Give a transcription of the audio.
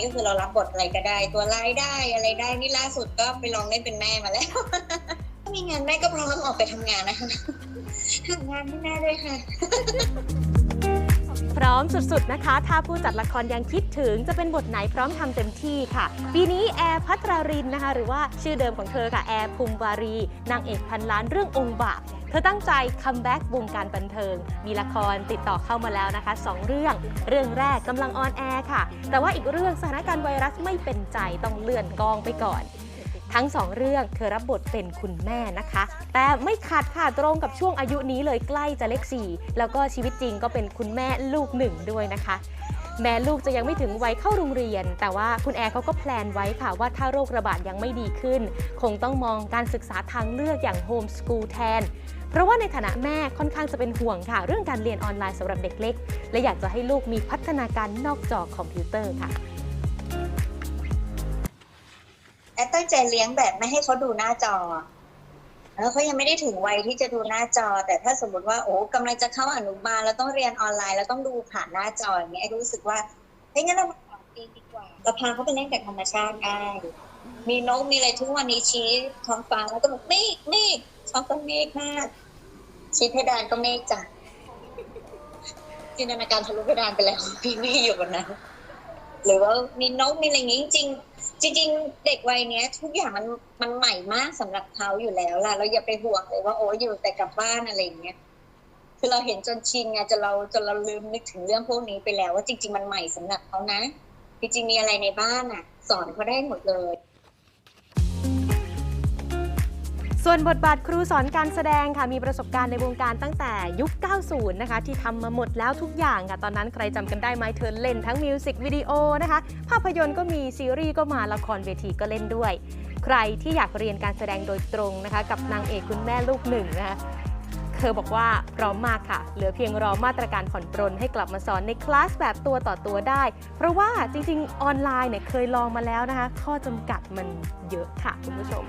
นี้ก็คือเรารับบทอะไรก็ได้ ตัวร้ายได้อะไรได้นี่ล่าสุดก็ไปลองเล่นเป็นแม่มาแล้วถ้ามีงานแม่ก็พร้อมออกไปทำงานนะคะทำงานให้แม่ด้วยค่ะพร้อมสุดๆนะคะ ถ้าผู้จัดละครยังคิดถึงจะเป็นบทไหนพร้อมทำเต็มที่ค่ะ ปีนี้แอร์พัทรารินนะคะ หรือว่าชื่อเดิมของเธอค่ะแอร์ภูมิวารีนางเอกพันล้านเรื่ององค์บาก เธอตั้งใจคัมแบ็กวงการบันเทิง มีละครติดต่อเข้ามาแล้วนะคะ 2 เรื่อง เรื่องแรกกำลังออนแอร์ค่ะ แต่ว่าอีกเรื่องสถานการณ์ไวรัสไม่เป็นใจต้องเลื่อนกองไปก่อน ทั้งสองเรื่องเธอรับบทเป็นคุณแม่นะคะ แต่ไม่ขัดค่ะตรงกับช่วงอายุนี้เลยใกล้จะเลขสี่แล้วก็ชีวิตจริงก็เป็นคุณแม่ลูกหนึ่งด้วยนะคะแม้ลูกจะยังไม่ถึงวัยเข้าโรงเรียน แต่ว่าคุณแอร์เขาก็แพลนไว้ค่ะว่าถ้าโรคระบาดยังไม่ดีขึ้น คงต้องมองการศึกษาทางเลือกอย่างโฮมสกูลแทน เพราะว่าในฐานะแม่ค่อนข้างจะเป็นห่วงค่ะ เรื่องการเรียนออนไลน์สำหรับเด็กเล็ก และอยากจะให้ลูกมีพัฒนาการนอกจอคอมพิวเตอร์ค่ะแอดตั้งใจเลี้ยงแบบไม่ให้เขาดูหน้าจอแล้วเขายังไม่ได้ถึงวัยที่จะดูหน้าจอ แต่ถ้าสมมติว่าโอ้กำลังจะเข้าอนุบาลแล้วต้องเรียนออนไลน์แล้วต้องดูผ่านหน้าจออย่างเงี้ยรู้สึกว่าเฮ้ยงั้นเรามาสอนเองดีกว่าเราพาเขาไปเล่นกับธรรมชาติได้ มีนกมีอะไรทุกวันนี้ชี้ท้องฟ้าแล้วก็บอกเมฆเมฆท้องฟ้าเมฆมากชี้เพดานก็เมฆจ้ะจินตนาการทะลุเพดานไปแล้วพี่ไม่อยู่บนนั้นหรือว่ามีนกมีอะไรอย่างงี้จริงจริงเด็กวัยเนี้ย ทุกอย่างมันมันใหม่มากสำหรับเขาอยู่แล้วล่ะเราอย่าไปห่วงเลยว่าโอ้อยู่แต่กับบ้านอะไรอย่างเงี้ยคือเราเห็นจนชินไงจนเราจนเราลืมนึกถึงเรื่องพวกนี้ไปแล้วว่าจริง ๆ มันใหม่สำหรับเขานะจริงๆมีอะไรในบ้านอะ สอนเขาได้หมดเลย ส่วนบทบาทครูสอนการแสดงค่ะมีประสบการณ์ในวงการตั้งแต่ยุค 90 นะคะ ที่ทำมาหมดแล้วทุกอย่างค่ะ ตอนนั้นใครจำกันได้ไหมเธอเล่นทั้งมิวสิกวิดีโอนะคะ ภาพยนตร์ก็มีซีรีส์ก็มาละครเวทีก็เล่นด้วย ใครที่อยากเรียนการแสดงโดยตรงนะคะ กับนางเอกคุณแม่ลูกหนึ่งนะคะเธอบอกว่าพร้อมมากค่ะ เหลือเพียงรอมาตรการผ่อนปรนให้กลับมาสอนในคลาสแบบตัวต่อตัวได้ เพราะว่าจริงๆ ออนไลน์เนี่ยเคยลองมาแล้วนะคะ ข้อจำกัดมันเยอะค่ะคุณผู้ชม